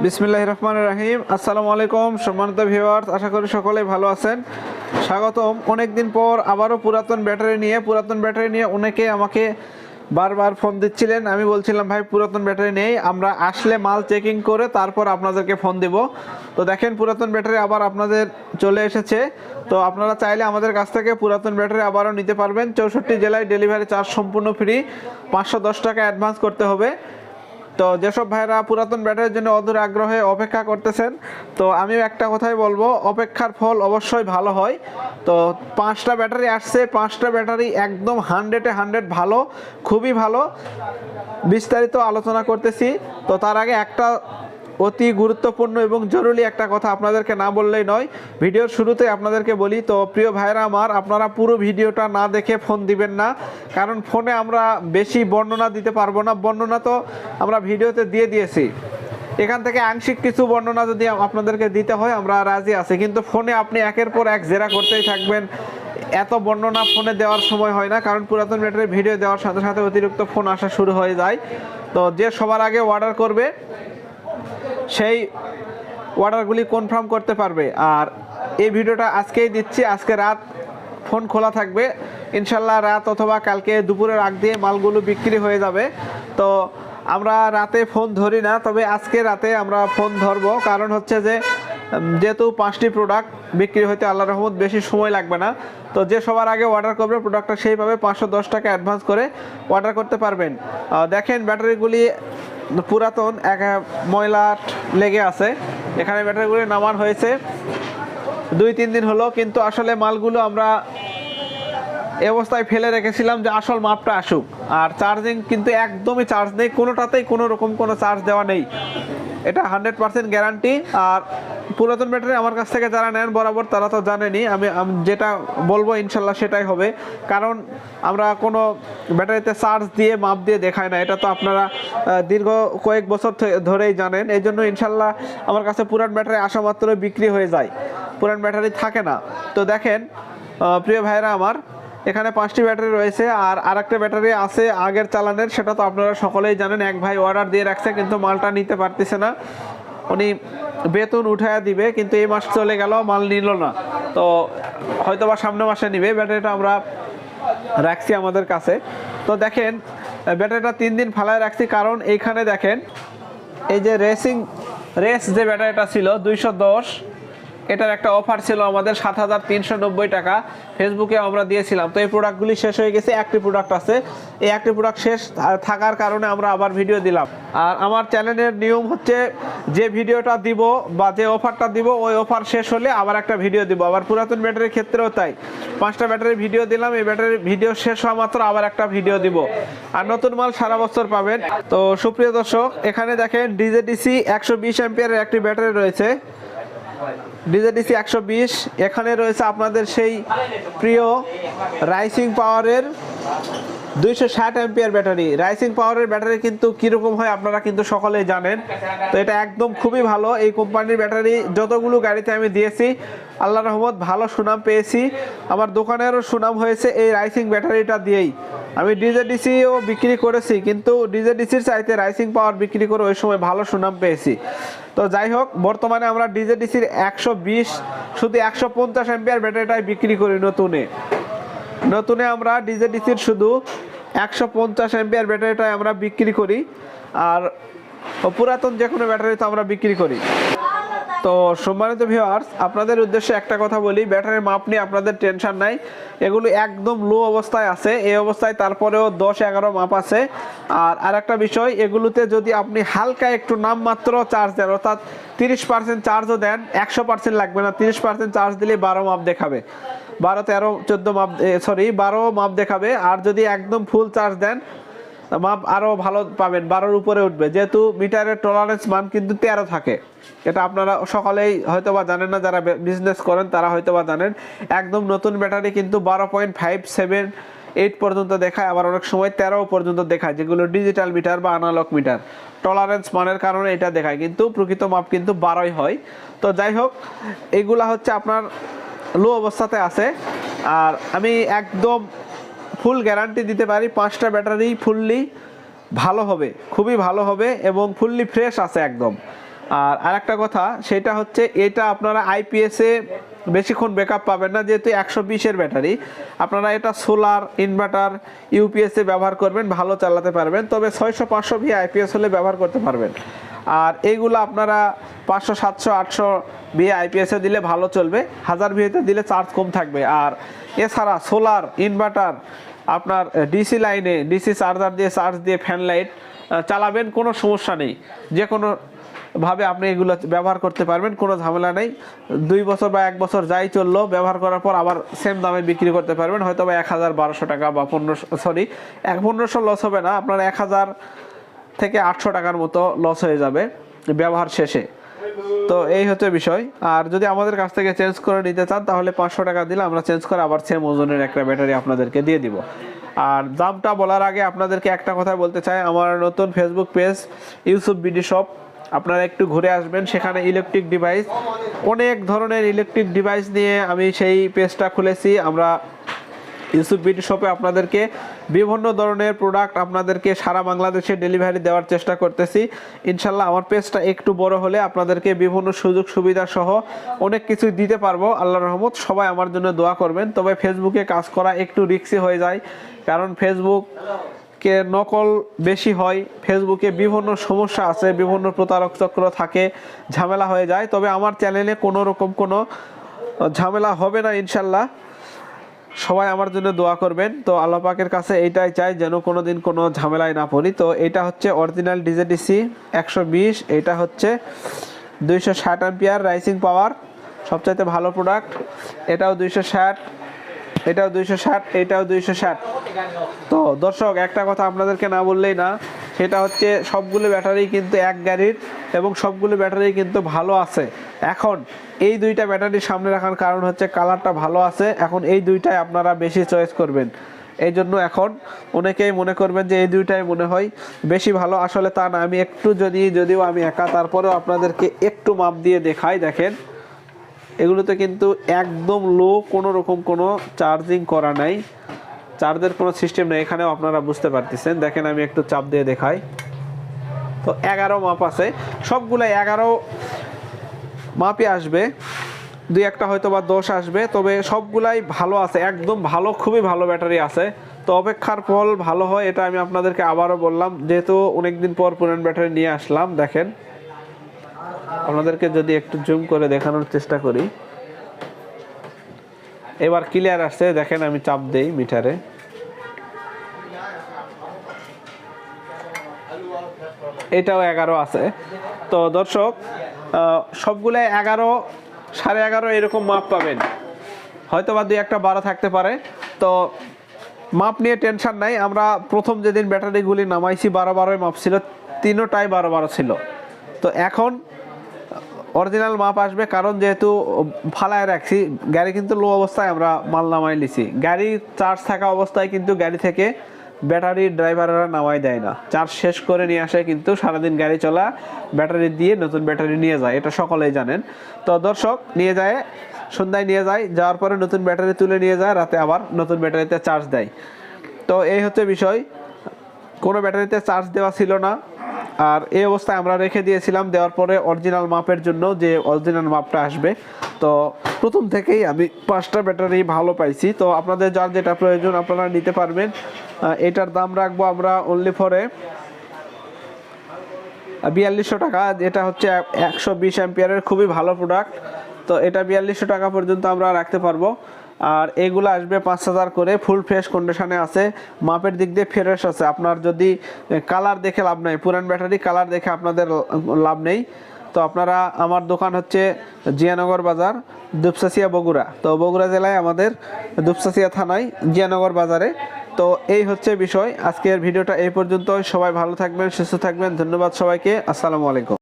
বিসমিল্লাহ রহমান রাহিম। আসসালামু আলাইকুম, সম্মানিত ভিউয়ার্স, আশা করি সকলেই ভালো আছেন। স্বাগতম। অনেকদিন পর আবারও পুরাতন ব্যাটারি নিয়ে, পুরাতন ব্যাটারি নিয়ে অনেকে আমাকে বারবার ফোন দিচ্ছিলেন। আমি বলছিলাম, ভাই, পুরাতন ব্যাটারি নেই, আমরা আসলে মাল চেকিং করে তারপর আপনাদেরকে ফোন দিব। তো দেখেন, পুরাতন ব্যাটারি আবার আপনাদের চলে এসেছে। তো আপনারা চাইলে আমাদের কাছ থেকে পুরাতন ব্যাটারি আবারও নিতে পারবেন। চৌষট্টি জেলায় ডেলিভারি চার্জ সম্পূর্ণ ফ্রি। পাঁচশো দশ টাকা অ্যাডভান্স করতে হবে। তো যেসব ভাইরা পুরাতন ব্যাটারির জন্য অদূর আগ্রহে অপেক্ষা করতেছেন, তো আমিও একটা কথাই বলব, অপেক্ষার ফল অবশ্যই ভালো হয়। তো পাঁচটা ব্যাটারি আসছে, পাঁচটা ব্যাটারি একদম হান্ড্রেডে হান্ড্রেড ভালো, খুবই ভালো। বিস্তারিত আলোচনা করতেছি। তো তার আগে একটা অতি গুরুত্বপূর্ণ এবং জরুরি একটা কথা আপনাদেরকে না বললেই নয়। ভিডিওর শুরুতে আপনাদেরকে বলি, তো প্রিয় ভাইরা আমার, আপনারা পুরো ভিডিওটা না দেখে ফোন দিবেন না, কারণ ফোনে আমরা বেশি বর্ণনা দিতে পারব না। বর্ণনা তো আমরা ভিডিওতে দিয়ে দিয়েছি। এখান থেকে আংশিক কিছু বর্ণনা যদি আপনাদেরকে দিতে হয়, আমরা রাজি আছি। কিন্তু ফোনে আপনি একের পর এক জেরা করতেই থাকবেন। এত বর্ণনা ফোনে দেওয়ার সময় হয় না, কারণ পুরাতন ব্যাটারি ভিডিও দেওয়ার সাথে সাথে অতিরিক্ত ফোন আসা শুরু হয়ে যায়। তো যে সবার আগে অর্ডার করবে সেই অর্ডারগুলি কনফার্ম করতে পারবে। আর এই ভিডিওটা আজকেই দিচ্ছি। আজকে রাত ফোন খোলা থাকবে। ইনশাল্লাহ রাত অথবা কালকে দুপুরের আগ দিয়ে মালগুলো বিক্রি হয়ে যাবে। তো আমরা রাতে ফোন ধরি না, তবে আজকে রাতে আমরা ফোন ধরবো। কারণ হচ্ছে যে যেহেতু পাঁচটি প্রোডাক্ট বিক্রি হতে আল্লাহ রহমত বেশি সময় লাগবে না, তো যে সবার আগে অর্ডার করবে প্রোডাক্টটা সেইভাবে পাঁচশো দশ টাকা অ্যাডভান্স করে অর্ডার করতে পারবেন। দেখেন ব্যাটারিগুলি পুরাতন, এক ময়লা লেগে আছে। এখানে ব্যাটারিগুলি নামান হয়েছে। দুই, তিন দিন হলো, কিন্তু আসলে মালগুলো আমরা এ অবস্থায় ফেলে রেখেছিলাম যে আসল মাপটা আসুক। আর চার্জিং কিন্তু একদমই চার্জ নেই, কোনোটাতেই কোনো রকম কোনো চার্জ দেওয়া নেই। এটা হান্ড্রেড পার্সেন্ট গ্যারান্টি। আর পুরাতন ব্যাটারি আমার কাছ থেকে যারা নেন বরাবর, তারা তো জানেনি আমি যেটা বলব ইনশাল্লাহ সেটাই হবে। কারণ আমরা কোনো ব্যাটারিতে চার্জ দিয়ে, মাপ দিয়ে দেখাই না। এটা তো আপনারা দীর্ঘ কয়েক বছর ধরেই জানেন। এই জন্য ইনশাল্লাহ আমার কাছে পুরান ব্যাটারি আসা মাত্র বিক্রি হয়ে যায়। পুরান ব্যাটারি থাকে না। তো দেখেন প্রিয় ভাইরা আমার এখানে পাঁচটি ব্যাটারি রয়েছে আর আরেকটা ব্যাটারি আছে আগের চালানের, সেটা তো আপনারা সকলেই জানেন, এক ভাই অর্ডার দিয়ে রাখছে, কিন্তু মালটা নিতে পারতেছে না। উনি বেতন উঠায়া দিবে, কিন্তু এই মাস চলে গেল, মাল নিল না। তো হয়তো বা সামনে মাসে নিবে, ব্যাটারিটা আমরা রাখছি আমাদের কাছে। তো দেখেন, ব্যাটারিটা তিন দিন ফালায় রাখছি, কারণ এইখানে দেখেন, এই যে রেসিং রেস যে ব্যাটারিটা ছিল, দুইশো দশ এটার একটা অফার ছিল আমাদের সাত হাজার তিনশো নব্বই টাকা। ফেসবুকে আমরা দিয়েছিলাম। তো এই প্রোডাক্টগুলি শেষ হয়ে গেছে, একটি প্রোডাক্ট আছে। এই একটি প্রোডাক্ট শেষ থাকার কারণে আমরা আবার ভিডিও দিলাম। আর আমার চ্যানেলের নিয়ম হচ্ছে, যে ভিডিওটা দিব বা যে অফারটা দিব, ওই অফার শেষ হলে আবার একটা ভিডিও দিব। আবার পুরাতন ব্যাটারির ক্ষেত্রেও তাই। পাঁচটা ব্যাটারি ভিডিও দিলাম, এই ব্যাটারির ভিডিও শেষ হওয়া মাত্র আবার একটা ভিডিও দিব। আর নতুন মাল সারা বছর পাবেন। তো সুপ্রিয় দর্শক, এখানে দেখেন ডিজেডিসি একশো বিশ অ্যাম্পিয়ারের একটি ব্যাটারি রয়েছে। ডিজেডিসি একশো বিশ। এখানে রয়েছে আপনাদের সেই প্রিয় রাইসিং পাওয়ারের দুইশো ষাট অ্যাম্পিয়ার ব্যাটারি। রাইসিং পাওয়ারের ব্যাটারি কিন্তু কীরকম হয় আপনারা কিন্তু সকলেই জানেন। তো এটা একদম খুবই ভালো। এই কোম্পানির ব্যাটারি যতগুলো গাড়িতে আমি দিয়েছি আল্লাহ রহমত, ভালো সুনাম পেয়েছি। আমার দোকানেরও সুনাম হয়েছে এই রাইসিং ব্যাটারিটা দিয়েই। আমি ডিজেডিসিও বিক্রি করেছি, কিন্তু ডিজেডিসির চাইতে রাইসিং পাওয়ার বিক্রি করে ওই সময় ভালো সুনাম পেয়েছি। তো যাই হোক, বর্তমানে আমরা ডিজেডিসির একশো বিশ, শুধু একশো পঞ্চাশ এম্পিয়ার ব্যাটারিটাই বিক্রি করি নতুনে। নতুনে আমরা ডিজেডিসির শুধু একশো পঞ্চাশ এম্পিয়ার ব্যাটারিটাই আমরা বিক্রি করি। আর পুরাতন যে কোনো ব্যাটারি তো আমরা বিক্রি করি। তো সম্মানিত ভিউয়ার্স আপনাদের উদ্দেশ্যে একটা কথা বলি, ব্যাটারির মাপ নিয়ে আপনাদের টেনশন নাই। এগুলো একদম লো অবস্থায় আছে। এই অবস্থায় তারপরেও দশ এগারো মাপ আছে। আর আরেকটা বিষয়, এগুলোতে যদি আপনি হালকা একটু নামমাত্র চার্জ দেন, অর্থাৎ তিরিশ পার্সেন্ট চার্জও দেন, একশো পার্সেন্ট লাগবে না। তিরিশ পার্সেন্ট চার্জ দিলে বারো মাপ দেখাবে। বারো, তেরো, চোদ্দ মাপ সরি বারো মাপ দেখাবে। আর যদি একদম ফুল চার্জ দেন, মাপ আরও ভালো পাবেন, বারোর উপরে উঠবে। যেহেতু মিটারের টলারেন্স মান কিন্তু তেরো থাকে। এটা আপনারা সকলেই হয়তো বা জানেন না, যারা বিজনেস করেন, তারা হয়তো বা জানেন। একদম নতুন ব্যাটারি কিন্তু বারো পয়েন্ট ফাইভ সেভেন এইট পর্যন্ত দেখায়, আবার অনেক সময় তেরো পর্যন্ত দেখায়, যেগুলো ডিজিটাল মিটার বা আনালগ মিটার টলারেন্স মানের কারণে এটা দেখায়, কিন্তু প্রকৃত মাপ কিন্তু বারোই হয়। তো যাই হোক, এগুলা হচ্ছে আপনার লো অবস্থাতে আছে। আর আমি একদম ফুল গ্যারান্টি দিতে পারি, পাঁচটা ব্যাটারি ফুললি ভালো হবে, খুবই ভালো হবে এবং ফুললি ফ্রেশ আছে একদম। আর আরেকটা কথা, সেটা হচ্ছে এটা আপনারা আইপিএসে বেশিক্ষণ ব্যাকআপ পাবেন না, যেহেতু একশো বিশের ব্যাটারি। আপনারা এটা সোলার ইনভার্টার ইউপিএসে ব্যবহার করবেন, ভালো চালাতে পারবেন, তবে ছয়শো পাঁচশো ভি আইপিএস হলে ব্যবহার করতে পারবেন। আর এইগুলো আপনারা পাঁচশো, সাতশো, আটশো বিয়ে আইপিএসে দিলে ভালো চলবে। হাজার ভিএতে দিলে চার্জ কম থাকবে। আর এছাড়া সোলার, ইনভার্টার, আপনার ডিসি লাইনে, ডিসি চার্জার দিয়ে, চার্জ দিয়ে ফ্যান লাইট চালাবেন, কোনো সমস্যা নেই। যে কোনো ভাবে আপনি এগুলো ব্যবহার করতে পারবেন, কোনো ঝামেলা নেই। দুই বছর বা এক বছর যাই চলল, ব্যবহার করার পর আবার সেম দামে বিক্রি করতে পারবেন হয়তো বা এক হাজার বারোশো টাকা বা পনেরোশো সরি এক পনেরোশো লস হবে না। আপনার এক হাজার থেকে আটশো টাকার মতো লস হয়ে যাবে ব্যবহার শেষে। তো এই হচ্ছে বিষয়। আর যদি আমাদের কাছ থেকে চেঞ্জ করে নিতে চান, তাহলে পাঁচশো টাকা দিলে আমরা চেঞ্জ করে আবার সেম ওজনের একটা ব্যাটারি আপনাদেরকে দিয়ে দিব। আর দামটা বলার আগে আপনাদেরকে একটা কথা বলতে চাই। আমার নতুন Facebook page Yusuf BD shop আপনারা একটু ঘুরে আসবেন, সেখানে ইলেকট্রিক ডিভাইস অনেক ধরনের ইলেকট্রিক ডিভাইস নিয়ে আমি সেই পেজটা খুলেছি। আমরা ইউসুফ বিউটি শপে আপনাদেরকে বিভিন্ন ধরনের প্রোডাক্ট আপনাদেরকে সারা বাংলাদেশে ডেলিভারি দেওয়ার চেষ্টা করতেছি। ইনশাল্লাহ আমার পেজটা একটু বড় হলে আপনাদেরকে বিভিন্ন সুযোগ সুবিধা সহ অনেক কিছু দিতে পারব। আল্লাহ রহমত, সবাই আমার জন্য দোয়া করবেন। তবে ফেসবুকে কাজ করা একটু রিক্সি হয়ে যায়, কারণ ফেসবুক কে নকল বেশি হয় ফেসবুকে বিভিন্ন সমস্যা আছে, বিভিন্ন প্রতারক চক্র থাকে, ঝামেলা হয়ে যায়। তবে আমার চ্যানেলে কোনো রকম কোনো ঝামেলা হবে না ইনশাল্লাহ। সবাই আমার জন্য দোয়া করবেন। তো আল্লাহ পাকের কাছে এইটাই চাই যেন কোনো দিন কোনো ঝামেলায় না পড়ি। তো এটা হচ্ছে অরিজিনাল ডিজেডিসি একশো বিশ, এটা হচ্ছে দুইশো ষাট অ্যাম্পিয়ার রাইসিং পাওয়ার সবচাইতে ভালো প্রোডাক্ট এটাও দুইশো ষাট, এটাও দুইশো ষাট, এটাও দুইশো ষাট। তো দর্শক, একটা কথা আপনাদেরকে না বললেই না সেটা হচ্ছে সবগুলো ব্যাটারি কিন্তু এক গাড়ির এবং সবগুলো ব্যাটারি কিন্তু ভালো আছে। এখন এই দুইটা ব্যাটারি সামনে রাখার কারণ হচ্ছে কালারটা ভালো আছে। এখন এই দুইটাই আপনারা বেশি চয়েস করবেন। এই জন্য এখন অনেকেই মনে করবেন যে এই দুইটাই মনে হয় বেশি ভালো। আসলে তা না, আমি একটু যদি, যদিও আমি একা, তারপরেও আপনাদেরকে একটু মাপ দিয়ে দেখাই, দেখেন। এগুলোতে কিন্তু একদম লো কোনো রকম কোনো চার্জিং করা নাই। চার্জের কোনো সিস্টেম নেই, এখানেও আপনারা বুঝতে পারতেছেন। দেখেন আমি একটু চাপ দিয়ে দেখাই। তো এগারো মাপ আছে। সবগুলো এগারো মাপে আসবে। দুই একটা হয়তো বা দোষ আসবে, তবে সবগুলাই ভালো আছে, একদম ভালো, খুবই ভালো ব্যাটারি আছে। তো অপেক্ষার ফল ভালো হয়, এটা আমি আপনাদেরকে আবারও বললাম। যেহেতু অনেকদিন পর পুরান ব্যাটারি নিয়ে আসলাম, দেখেন। আপনাদেরকে যদি একটু জুম করে দেখানোর চেষ্টা করি। এবার ক্লিয়ার আসছে, দেখেন আমি চাপ দেই মিটারে। এটাও এগারো আছে। তো দর্শক আহ, সবগুলাই এগারো সাড়ে এগারো এরকম মাপ পাবেন। হয়তো বা দুই একটা বারো থাকতে পারে। তো মাপ নিয়ে টেনশন নাই আমরা প্রথম যেদিন ব্যাটারিগুলি নামাইছি বারো বারোই মাপ ছিল তিনোটাই বারো বারো ছিল। তো এখন অরিজিনাল মাপ আসবে কারণ যেহেতু ফালায় রাখছি গাড়ি কিন্তু লো অবস্থায় আমরা মাল নামাই লিছি গাড়ি চার্জ থাকা অবস্থায় কিন্তু গাড়ি থেকে ব্যাটারি ড্রাইভাররা নামাই দেয় না। চার্জ শেষ করে নিয়ে আসে কিন্তু সারাদিন গাড়ি চলা, ব্যাটারি দিয়ে নতুন ব্যাটারি নিয়ে যায়, এটা সকলেই জানেন। তো দর্শক, নিয়ে যায়, সন্ধ্যায় নিয়ে যায়, যাওয়ার পরে নতুন ব্যাটারি তুলে নিয়ে যায়, রাতে আবার নতুন ব্যাটারিতে চার্জ দেয়। তো এই হচ্ছে বিষয়। কোনো ব্যাটারিতে চার্জ দেওয়া ছিল না। আর এই অবস্থায় আমরা রেখে দিয়েছিলাম, দেওয়ার পরে অরিজিনাল মাপের জন্য যে অরিজিনাল মাপটা আসবে। তো প্রথম থেকেই আমি পাঁচটা ব্যাটারি ভালো পাইছি। তো আপনাদের যার যেটা প্রয়োজন আপনারা নিতে পারবেন। এটার দাম রাখব আমরা অনলি ফরে বিয়াল্লিশশো টাকা। এটা হচ্ছে একশো বিশ অ্যাম্পিয়ারের খুবই ভালো প্রোডাক্ট তো এটা বিয়াল্লিশশো টাকা পর্যন্ত আমরা রাখতে পারব। আর এগুলো আসবে পাঁচ হাজার করে ফুল ফ্রেশ কন্ডিশনে আছে। মাপের দিক দিয়ে ফ্রেশ আছে। আপনার যদি কালার দেখে লাভ নেই, পুরান ব্যাটারি কালার দেখে আপনাদের লাভ নেই। তো আপনারা, আমার দোকান হচ্ছে জিয়ানগর বাজার, দুপসাসিয়া বগুড়া। তো বগুড়া জেলায় আমাদের দুপসাসিয়া থানায় জিয়ানগর বাজারে। তো এই হচ্ছে বিষয়। আজকের ভিডিওটা এই পর্যন্ত সবাই ভালো থাকবেন, সুস্থ থাকবেন। ধন্যবাদ সবাইকে। আসসালামু আলাইকুম।